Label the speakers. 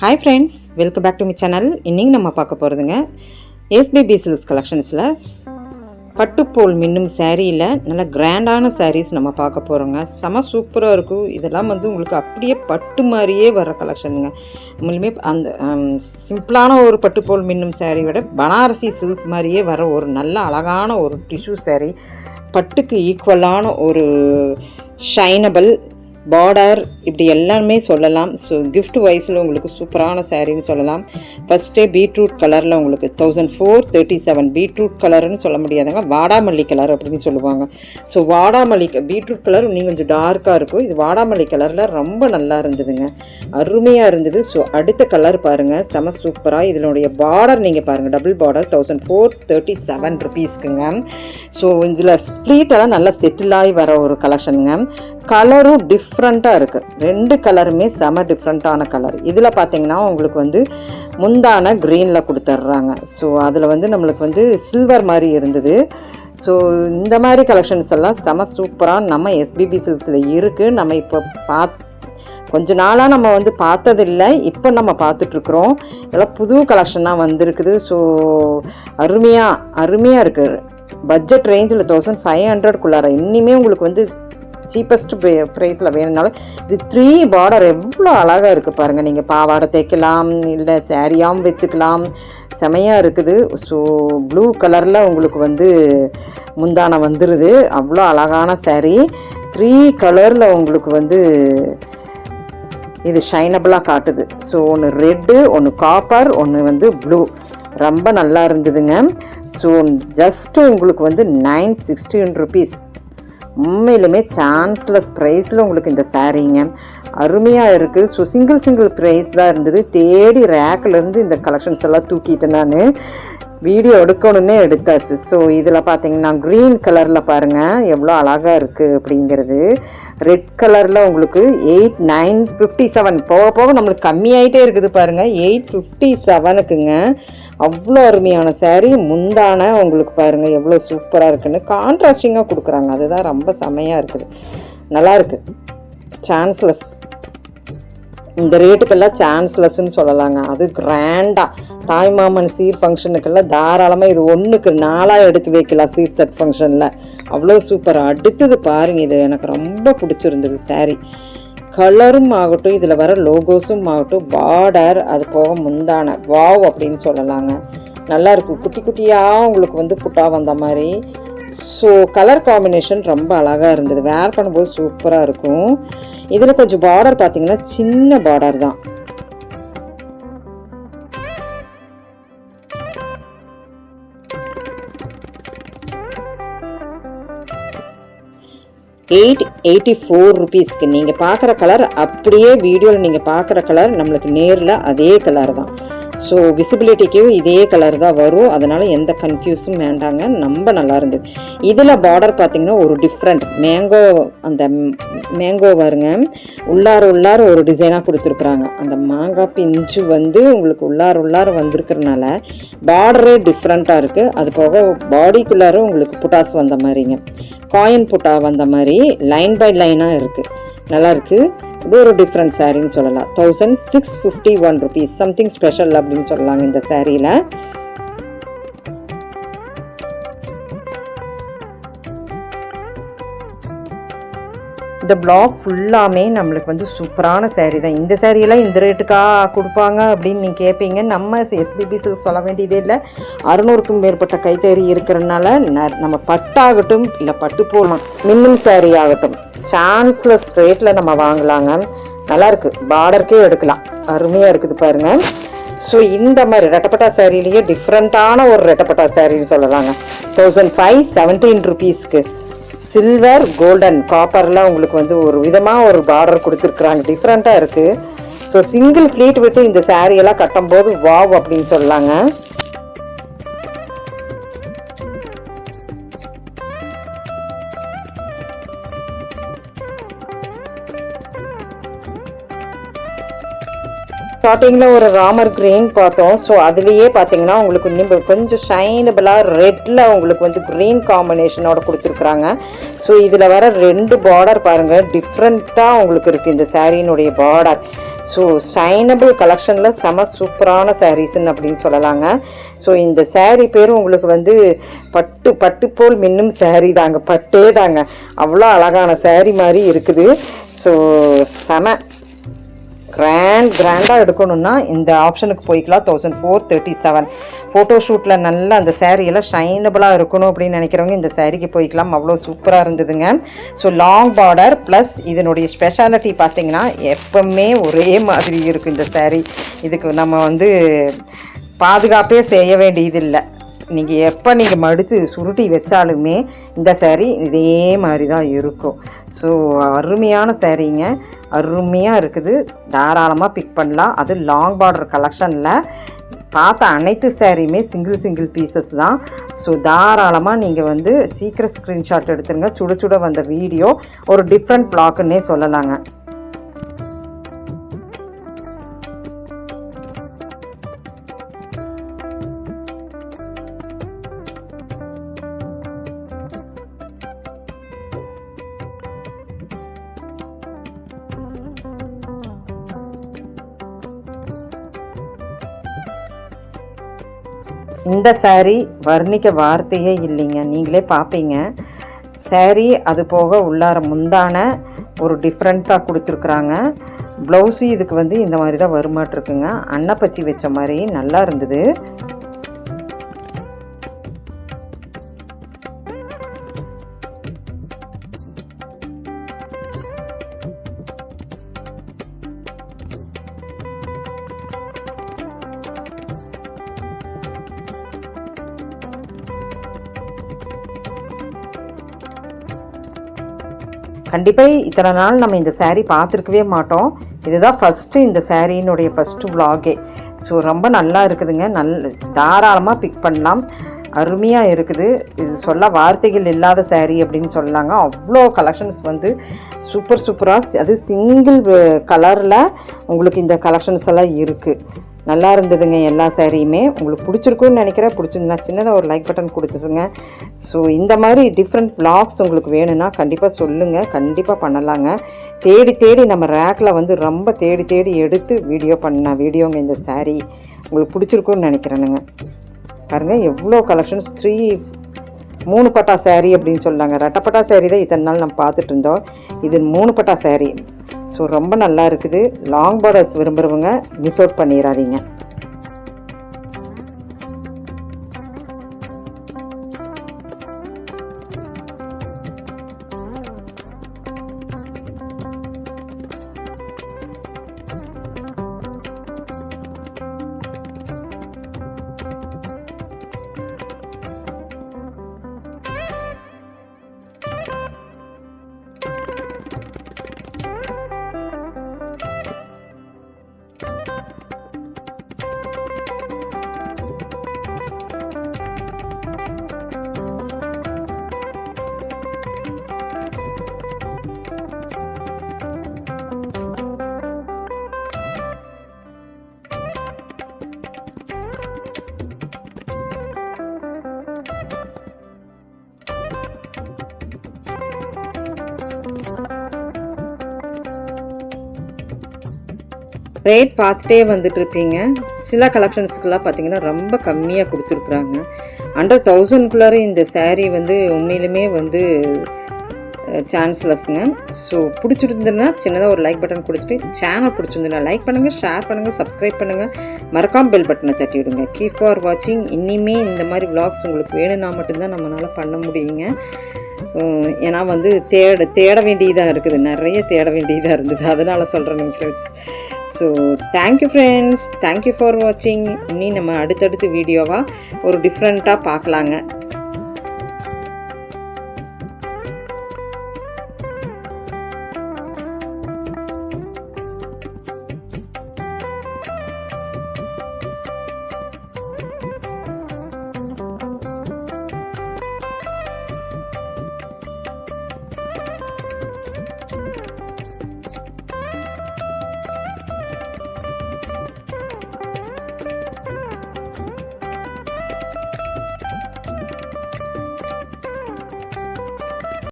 Speaker 1: Hi friends welcome back to mi channel இன்றைக்கி நம்ம பார்க்க போகிறதுங்க எஸ்பிபி சில்க்ஸ் கலெக்ஷன்ஸில் பட்டுப்போல் மின்னும் சேரீயில் நல்ல கிராண்டான சாரீஸ் நம்ம பார்க்க போகிறோங்க செம சூப்பராக இருக்கும். இதெல்லாம் வந்து உங்களுக்கு அப்படியே பட்டு மாதிரியே வர கலெக்ஷனுங்க உண்மையிலுமே அந்த சிம்பிளான ஒரு பட்டுப்போல் மின்னும் saree விட பனாரசி சில்க் மாதிரியே வர ஒரு நல்ல அழகான ஒரு டிஷ்யூ சேரீ பட்டுக்கு ஈக்குவலான ஒரு ஷைனபிள் பார்டர் இப்படி எல்லாமே சொல்லலாம். ஸோ கிஃப்ட் வைஸில் உங்களுக்கு சூப்பரான சாரின்னு சொல்லலாம். ஃபஸ்ட்டே பீட்ரூட் கலரில் உங்களுக்கு thousand four thirty seven beetroot கலர்னு சொல்ல முடியாதுங்க. வாடாமல்லி கலர் அப்படின்னு சொல்லுவாங்க. ஸோ வாடாமல்லி பீட்ரூட் கலர் இன்னும் கொஞ்சம் டார்க்காக இருக்கும். இது வாடாமல்லி கலரில் ரொம்ப நல்லா இருந்ததுங்க. அருமையாக இருந்தது. ஸோ அடுத்த கலர் பாருங்கள் செம சூப்பராக இதனுடைய பார்டர் நீங்கள் பாருங்கள் double border thousand four thirty seven ருபீஸ்க்குங்க so இதில் ஸ்ப்ளீட்டெல்லாம் நல்லா செட்டில் ஆகி வர ஒரு கலெக்ஷனுங்க கலரும் டிஃப் டிஃப்ரெண்ட்டாக இருக்குது ரெண்டு கலருமே செம டிஃப்ரெண்ட்டான கலர் இதில் பார்த்தீங்கன்னா உங்களுக்கு வந்து முந்தான க்ரீனில் கொடுத்துட்றாங்க ஸோ அதில் வந்து நம்மளுக்கு வந்து சில்வர் மாதிரி இருந்தது. ஸோ இந்த மாதிரி கலெக்ஷன்ஸ் எல்லாம் செம சூப்பராக நம்ம எஸ்பிபி சில்க்ஸில் இருக்குது நம்ம இப்போ பார்த்து கொஞ்ச நாளாக நம்ம வந்து பார்த்ததில்லை. இப்போ நம்ம பார்த்துட்ருக்குறோம். இதெல்லாம் புது கலெக்ஷனாக வந்திருக்குது. ஸோ அருமையாக அருமையாக இருக்குது பட்ஜெட் ரேஞ்சில் தௌசண்ட் ஃபைவ் ஹண்ட்ரட்குள்ளார இன்னிமே உங்களுக்கு வந்து சீப்பஸ்ட் ப்ரைஸில் வேணும்னாலும் இது த்ரீ பார்டர் எவ்வளோ அழகாக இருக்குது பாருங்கள் நீங்கள் பாவாடை தைக்கலாம் இல்லை சாரியாகவும் வச்சுக்கலாம். செமையாக இருக்குது. ஸோ ப்ளூ கலரில் உங்களுக்கு வந்து முந்தானம் வந்துடுது அவ்வளோ அழகான சேரீ த்ரீ கலரில் உங்களுக்கு வந்து இது ஷைனபிளாக காட்டுது. ஸோ ஒன்று ரெட்டு ஒன்று காப்பர் ஒன்று வந்து ப்ளூ ரொம்ப நல்லா இருந்ததுங்க. ஸோ ஜஸ்ட்டு உங்களுக்கு வந்து நைன் சிக்ஸ்டீன் ருபீஸ் உண்மையிலுமே சான்ஸ்லெஸ் ப்ரைஸில் உங்களுக்கு இந்த சாரீங்க அருமையாக இருக்குது ஸோ சிங்கிள் சிங்கிள் ப்ரைஸ் தான் இருந்தது. தேடி ரேக்கிலேருந்து இந்த கலெக்ஷன்ஸ் எல்லாம் தூக்கிட்டேன் நான் வீடியோ எடுக்கணுன்னே எடுத்தாச்சு. ஸோ இதில் பார்த்தீங்கன்னா க்ரீன் கலரில் பாருங்கள் எவ்வளோ அழகாக இருக்குது அப்படிங்கிறது. ரெட் கலரில் உங்களுக்கு எயிட் நைன் ஃபிஃப்டி செவன் போக போக நம்மளுக்கு கம்மியாயிட்டே இருக்குது பாருங்கள் எயிட் ஃபிஃப்டி செவனுக்குங்க அவ்வளோ அருமையான சேரீ முந்தான உங்களுக்கு பாருங்கள் எவ்வளோ சூப்பராக இருக்குன்னு கான்ட்ராஸ்டிங்காக கொடுக்குறாங்க. அதுதான் ரொம்ப செமையாக இருக்குது. நல்லாயிருக்கு சான்ஸ்லெஸ் இந்த ரேட்டுக்கெல்லாம் சான்ஸ்லெஸ்ன்னு சொல்லலாங்க. அது கிராண்டாக தாய்மாமன் சீர் ஃபங்க்ஷனுக்கெல்லாம் தாராளமாக இது ஒன்றுக்கு நாளாக எடுத்து வைக்கலாம் சீர்தட் ஃபங்க்ஷனில் அவ்வளோ சூப்பர் அடுத்தது பாருங்க இது எனக்கு ரொம்ப பிடிச்சிருந்தது சாரீ கலரும் ஆகட்டும் இதில் வர லோகோஸும் ஆகட்டும் பார்டர் அது போக முந்தான வாவ் அப்படின்னு சொல்லலாங்க. நல்லா இருக்கும். குட்டி குட்டியாக உங்களுக்கு வந்து புட்டா வந்த மாதிரி. ஸோ கலர் காம்பினேஷன் ரொம்ப அழகாக இருந்தது. வேர் பண்ணும்போது சூப்பராக இருக்கும். இதில் கொஞ்சம் பார்டர் பார்த்திங்கன்னா சின்ன பார்டர் தான். எயிட் எயிட்டி ஃபோர் ருபீஸ்க்கு நீங்கள் பார்க்குற கலர் அப்படியே வீடியோவில் நீங்கள் பார்க்குற கலர் நம்மளுக்கு நேரில் அதே கலர் தான். ஸோ விசிபிலிட்டிக்கும் இதே கலர் தான் வரும். அதனால் எந்த கன்ஃபியூஸும் வேண்டாங்க. ரொம்ப நல்லா இருந்தது. இதில் பார்டர் பார்த்திங்கன்னா ஒரு டிஃப்ரெண்ட் மேங்கோ அந்த மேங்கோ வருங்க உள்ளார உள்ளார ஒரு டிசைனாக கொடுத்துருக்குறாங்க. அந்த மாங்காய் பிஞ்சு வந்து உங்களுக்கு உள்ளார உள்ளார வந்திருக்கிறனால பார்டரே டிஃப்ரெண்ட்டாக இருக்குது அது போக பாடிக்குள்ளார உங்களுக்கு புட்டாஸ் வந்த மாதிரிங்க. காயின் புட்டா வந்த மாதிரி லைன் பை லைனாக இருக்குது நல்லா இருக்குது இது ஒரு டிஃப்ரெண்ட் சாரின்னு சொல்லலாம். Thousand six fifty one rupees something special அப்படின்னு சொல்லலாங்க இந்த சாரியில் இந்த பிளாக் ஃபுல்லாமே நம்மளுக்கு வந்து சூப்பரான சேரீ தான். இந்த சேரீயெல்லாம் இந்த ரேட்டுக்கா கொடுப்பாங்க அப்படின்னு நீங்கள் கேட்பீங்க நம்ம எஸ்பிபி சில்க் சொல்ல வேண்டியதே இல்லை. அறுநூறுக்கும் மேற்பட்ட கைத்தறி இருக்கிறனால ந- நம்ம பட்டாகட்டும் இல்லை பட்டு போடலாம் மின்னும் சேரீ ஆகட்டும் சான்ஸ்லெஸ் ரேட்டில் நம்ம வாங்கலாங்க. நல்லா இருக்கு. பார்டருக்கே எடுக்கலாம். அருமையாக இருக்குது பாருங்கள் ஸோ இந்த மாதிரி ரெட்டப்பட்டா சேரீலேயே டிஃப்ரெண்ட்டான ஒரு ரெட்டப்பட்டா சேரீன்னு சொல்லலாங்க. தௌசண்ட் ஃபைவ் செவன்டீன் ருபீஸ்க்கு சில்வர் கோல்டன் காப்பரில் உங்களுக்கு வந்து ஒரு விதமாக ஒரு பார்டர் கொடுத்துருக்குறாங்க. டிஃப்ரெண்ட்டாக இருக்குது ஸோ சிங்கிள் ஃப்ளீட் விட்டு இந்த சாரியெல்லாம் கட்டும்போது வாவ் அப்படின்னு சொல்லலாங்க ஸ்டார்டிங்கில் ஒரு ராமர் கிரீன் பார்த்தோம். ஸோ அதுலேயே பார்த்தீங்கன்னா உங்களுக்கு இன்னும் கொஞ்சம் ஷைனபிளாக ரெட்டில் உங்களுக்கு வந்து க்ரீன் காம்பினேஷனோட கொடுத்துருக்குறாங்க. ஸோ இதில் வர ரெண்டு பார்டர் பாருங்கள் டிஃப்ரெண்ட்டாக உங்களுக்கு இருக்குது இந்த சாரீனுடைய பார்டர் ஸோ ஷைனபிள் கலெக்ஷனில் செம சூப்பரான சாரீஸ்ன்னு அப்படின்னு சொல்லலாங்க. ஸோ இந்த சாரீ பேரும் உங்களுக்கு வந்து பட்டு பட்டு போல் மின்னும் சாரீ தாங்க. பட்டே தாங்க அவ்வளோ அழகான சாரீ மாதிரி இருக்குது. ஸோ செம கிராண்ட் கிராண்டாக எடுக்கணும்னா இந்த ஆப்ஷனுக்கு போய்க்கலாம். Thousand four thirty seven photo ஷூட்டில் நல்லா அந்த சேரீயெல்லாம் ஷைனபிளாக இருக்கணும் அப்படின்னு நினைக்கிறவங்க இந்த சேரீக்கு போய்க்கலாம். அவ்வளோ சூப்பராக இருந்ததுங்க. ஸோ லாங் பார்டர் ப்ளஸ் இதனுடைய ஸ்பெஷாலிட்டி பார்த்தீங்கன்னா எப்பவுமே ஒரே மாதிரி இருக்கும் இந்த சேரீ இதுக்கு நம்ம வந்து பாதுகாப்பே செய்ய வேண்டியதில்லை. நீங்கள் எப்போ நீங்கள் மடித்து சுருட்டி வச்சாலுமே இந்த சேரீ இதே மாதிரி தான் இருக்கும். ஸோ அருமையான சேரீங்க அருமையாக இருக்குது. தாராளமாக பிக் பண்ணலாம். அது லாங் பார்டர் கலெக்ஷனில் பார்த்த அனைத்து சேரீயுமே சிங்கிள் சிங்கிள் பீசஸ் தான். ஸோ தாராளமாக நீங்கள் வந்து சீக்கிரம் ஸ்க்ரீன்ஷாட் எடுத்துருங்க. சுட சுட வந்த வீடியோ ஒரு டிஃப்ரெண்ட் பிளாக்குன்னே சொல்லலாங்க. இந்த saree வர்ணிக்க வார்த்தையே இல்லைங்க. நீங்களே பார்ப்பீங்க saree அது போக உள்ளார முந்தான ஒரு டிஃப்ரெண்ட்டாக கொடுத்துருக்குறாங்க. ப்ளவுஸும் இதுக்கு வந்து இந்த மாதிரி தான் வருமாட்டிருக்குங்க. அன்னப்பச்சி வச்ச மாதிரி நல்லா இருந்தது. கண்டிப்பாக இத்தனை நாள் நம்ம இந்த சேரீ பார்த்துருக்கவே மாட்டோம். இதுதான் ஃபஸ்ட்டு இந்த சேரீனுடைய ஃபஸ்ட்டு விலாகே ஸோ ரொம்ப நல்லா இருக்குதுங்க. நல் தாராளமாக பிக் பண்ணலாம். அருமையாக இருக்குது. இது சொல்ல வார்த்தைகள் இல்லாத சேரீ அப்படின்னு சொல்லலாங்க அவ்வளோ கலெக்ஷன்ஸ் வந்து சூப்பர் சூப்பராக அது சிங்கிள் கலரில் உங்களுக்கு இந்த கலெக்ஷன்ஸ் எல்லாம் இருக்குது நல்லா இருந்ததுங்க எல்லா சேரீயுமே உங்களுக்கு பிடிச்சிருக்குன்னு நினைக்கிறேன். பிடிச்சிருந்தா சின்னதாக ஒரு லைக் பட்டன் கொடுத்துருங்க. ஸோ இந்த மாதிரி டிஃப்ரெண்ட் vlogs உங்களுக்கு வேணும்னா கண்டிப்பாக சொல்லுங்கள் கண்டிப்பாக பண்ணலாங்க. தேடி தேடி நம்ம ரேக்கில் வந்து ரொம்ப தேடி தேடி எடுத்து வீடியோ பண்ண வீடியோங்க இந்த சாரீ உங்களுக்கு பிடிச்சிருக்குன்னு நினைக்கிறேனுங்க. பாருங்கள் எவ்வளோ கலெக்ஷன்ஸ் த்ரீ மூணு பட்டா சேரீ அப்படின்னு சொல்லாங்க ரெட்டப்பட்டா சேரீ தான் இத்தனை நாள் நம்ம பார்த்துட்டு இருந்தோம். இது மூணு பட்டா சேரீ ஸோ ரொம்ப நல்லா இருக்குது. லாங் பார்டர்ஸ் விரும்புகிறவங்க மிஸ் அவுட் பண்ணிடாதீங்க ரேட் பார்த்துட்டே வந்துட்டுருப்பீங்க. சில கலெக்ஷன்ஸுக்கெல்லாம் பார்த்தீங்கன்னா ரொம்ப கம்மியாக கொடுத்துருக்குறாங்க. அண்டர் தௌசண்ட்குள்ளார இந்த சேரீ வந்து உண்மையிலுமே வந்து சான்ஸ்லெஸ்ங்க ஸோ பிடிச்சிருந்ததுன்னா சின்னதாக ஒரு லைக் பட்டன் கொடுத்துட்டு சேனல் பிடிச்சிருந்ததுன்னா லைக் பண்ணுங்கள் ஷேர் பண்ணுங்கள் சப்ஸ்கிரைப் பண்ணுங்கள் மறக்காம பெல் பட்டனை தட்டி விடுங்க. கீப் ஃபார் வாட்சிங் இனிமே இந்த மாதிரி விளாக்ஸ் உங்களுக்கு வேணும்னா மட்டும்தான் நம்மளால் பண்ண முடியுங்க. ஏன்னா வந்து தேட தேட வேண்டியதாக இருக்குது. நிறைய தேட வேண்டியதாக இருந்தது. அதனால் சொல்கிறேன் friends so thank you friends thank you for வாட்சிங் இனி நம்ம அடுத்தடுத்து வீடியோவாக ஒரு டிஃப்ரெண்ட்டாக பார்க்கலாங்க.